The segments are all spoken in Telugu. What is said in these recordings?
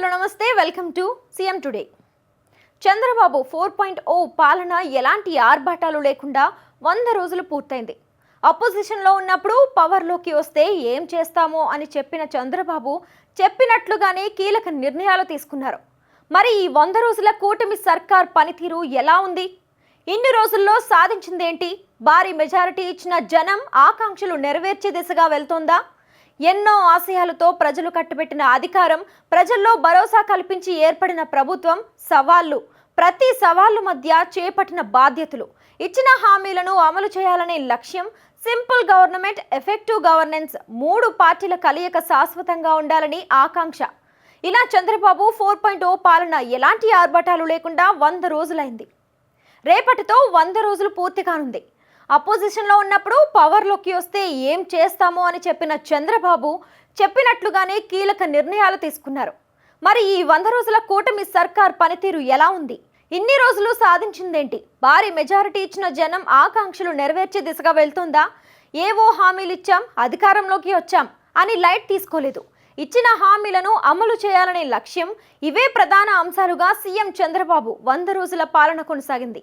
హలో నమస్తే welcome to CM today. Chandrababu four point O పాలన ఎలాంటి ఆర్భాటాలు లేకుండా వంద రోజులు పూర్తయింది. అపోజిషన్లో ఉన్నప్పుడు పవర్లోకి వస్తే ఏం చేస్తామో అని చెప్పిన చంద్రబాబు చెప్పినట్లుగానే కీలక నిర్ణయాలు తీసుకున్నారు. మరి ఈ వంద రోజుల కూటమి సర్కార్ పనితీరు ఎలా ఉంది? ఇన్ని రోజుల్లో సాధించిందేంటి? భారీ మెజారిటీ ఇచ్చిన జనం ఆకాంక్షలు నెరవేర్చే దిశగా వెళ్తోందా? ఎన్నో ఆశయాలతో ప్రజలు కట్టుబెట్టిన అధికారం ప్రజల్లో భరోసా కల్పించి ఏర్పడిన ప్రభుత్వం సవాళ్ళు. ప్రతి సవాళ్ళు మధ్య చేపట్టిన బాధ్యతలు. ఇచ్చిన హామీలను అమలు చేయాలనే లక్ష్యం సింపుల్ గవర్నమెంట్ ఎఫెక్టివ్ గవర్నెన్స్ మూడు పార్టీల కలయిక శాశ్వతంగా ఉండాలని ఆకాంక్ష. ఇలా చంద్రబాబు ఫోర్ పాయింట్ ఓ పాలన ఎలాంటి ఆర్భటాలు లేకుండా వంద రోజులైంది. రేపటితో వంద రోజులు పూర్తి కానుంది. అపోజిషన్లో ఉన్నప్పుడు పవర్లోకి వస్తే ఏం చేస్తామో అని చెప్పిన చంద్రబాబు చెప్పినట్లుగానే కీలక నిర్ణయాలు తీసుకున్నారు. మరి ఈ వంద రోజుల కూటమి సర్కార్ పనితీరు ఎలా ఉంది? ఇన్ని రోజులు సాధించిందేంటి? భారీ మెజారిటీ ఇచ్చిన జనం ఆకాంక్షలు నెరవేర్చే దిశగా వెళ్తుందా? ఏవో హామీలు ఇచ్చాం అధికారంలోకి వచ్చాం అని లైట్ తీసుకోలేదు. ఇచ్చిన హామీలను అమలు చేయాలనే లక్ష్యం ఇవే ప్రధాన అంశాలుగా సీఎం చంద్రబాబు వంద రోజుల పాలన కొనసాగింది.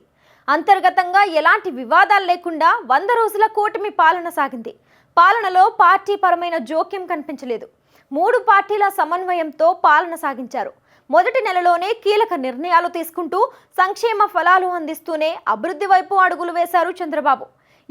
అంతర్గతంగా ఎలాంటి వివాదాలు లేకుండా వంద రోజుల కూటమి పాలన సాగింది. పాలనలో పార్టీ పరమైన జోక్యం కనిపించలేదు. మూడు పార్టీల సమన్వయంతో పాలన సాగించారు. మొదటి నెలలోనే కీలక నిర్ణయాలు తీసుకుంటూ సంక్షేమ ఫలాలు అందిస్తూనే అభివృద్ధి వైపు అడుగులు వేశారు చంద్రబాబు.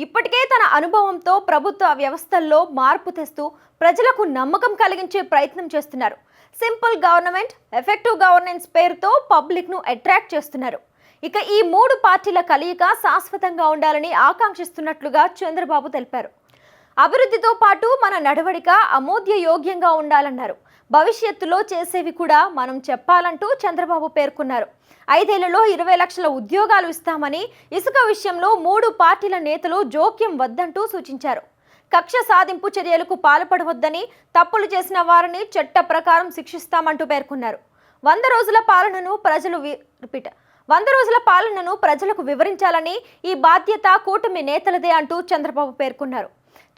ఇప్పటికే తన అనుభవంతో ప్రభుత్వ వ్యవస్థల్లో మార్పు తెస్తూ ప్రజలకు నమ్మకం కలిగించే ప్రయత్నం చేస్తున్నారు. సింపుల్ గవర్నమెంట్ ఎఫెక్టివ్ గవర్నెన్స్ పేరుతో పబ్లిక్ను అట్రాక్ట్ చేస్తున్నారు. ఇక ఈ మూడు పార్టీల కలయిక శాశ్వతంగా ఉండాలని ఆకాంక్షిస్తున్నట్లుగా చంద్రబాబు తెలిపారు. అభివృద్ధితో పాటు మన నడవడిక అమోద్య యోగ్యంగా ఉండాలన్నారు. భవిష్యత్తులో చేసేవి కూడా మనం చెప్పాలంటూ చంద్రబాబు పేర్కొన్నారు. ఐదేళ్ళలో ఇరవై లక్షల ఉద్యోగాలు ఇస్తామని ఇసుక విషయంలో మూడు పార్టీల నేతలు జోక్యం వద్దంటూ సూచించారు. కక్ష సాధింపు చర్యలకు పాల్పడవద్దని తప్పులు చేసిన వారిని చట్ట ప్రకారం శిక్షిస్తామంటూ పేర్కొన్నారు. వంద రోజుల పాలనను ప్రజలు రిపీట్ వంద రోజుల పాలనను ప్రజలకు వివరించాలని ఈ బాధ్యత కూటమి నేతలదే అంటూ చంద్రబాబు పేర్కొన్నారు.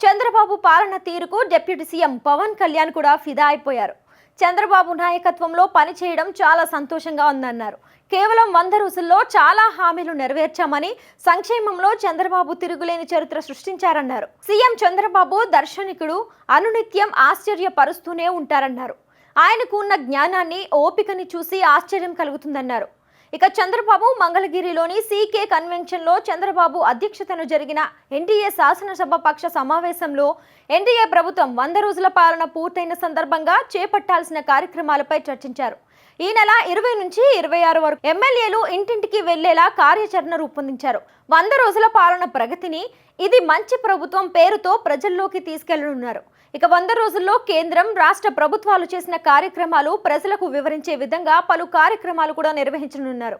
చంద్రబాబు పాలన తీరుకు డిప్యూటీ సీఎం పవన్ కళ్యాణ్ కూడా ఫిదా అయిపోయారు. చంద్రబాబు నాయకత్వంలో పనిచేయడం చాలా సంతోషంగా ఉందన్నారు. కేవలం వంద రోజుల్లో చాలా హామీలు నెరవేర్చామని సంక్షేమంలో చంద్రబాబు తిరుగులేని చరిత్ర సృష్టించారన్నారు. సీఎం చంద్రబాబు దర్శనికుడు అనునిత్యం ఆశ్చర్యపరుస్తూనే ఉంటారన్నారు. ఆయనకు ఉన్న జ్ఞానాన్ని ఓపికని చూసి ఆశ్చర్యం కలుగుతుందన్నారు. ఇక చంద్రబాబు మంగళగిరిలోని సీకే కన్వెన్షన్లో చంద్రబాబు అధ్యక్షతను జరిగిన ఎన్డీఏ శాసనసభ పక్ష సమావేశంలో ఎన్డీఏ ప్రభుత్వం వంద రోజుల పాలన పూర్తయిన సందర్భంగా చేపట్టాల్సిన కార్యక్రమాలపై చర్చించారు. ఈ నెల ఇరవై నుంచి ఇరవై ఆరు వరకు ఎమ్మెల్యేలు ఇంటింటికి వెళ్ళేలా కార్యాచరణ రూపొందించారు. వంద రోజుల పాలన ప్రగతిని ఇది మంచి ప్రభుత్వం పేరుతో ప్రజల్లోకి తీసుకెళ్ళనున్నారు. ఇక వంద రోజుల్లో కేంద్రం రాష్ట్ర ప్రభుత్వాలు చేసిన కార్యక్రమాలు ప్రజలకు వివరించే విధంగా పలు కార్యక్రమాలు కూడా నిర్వహించనున్నారు.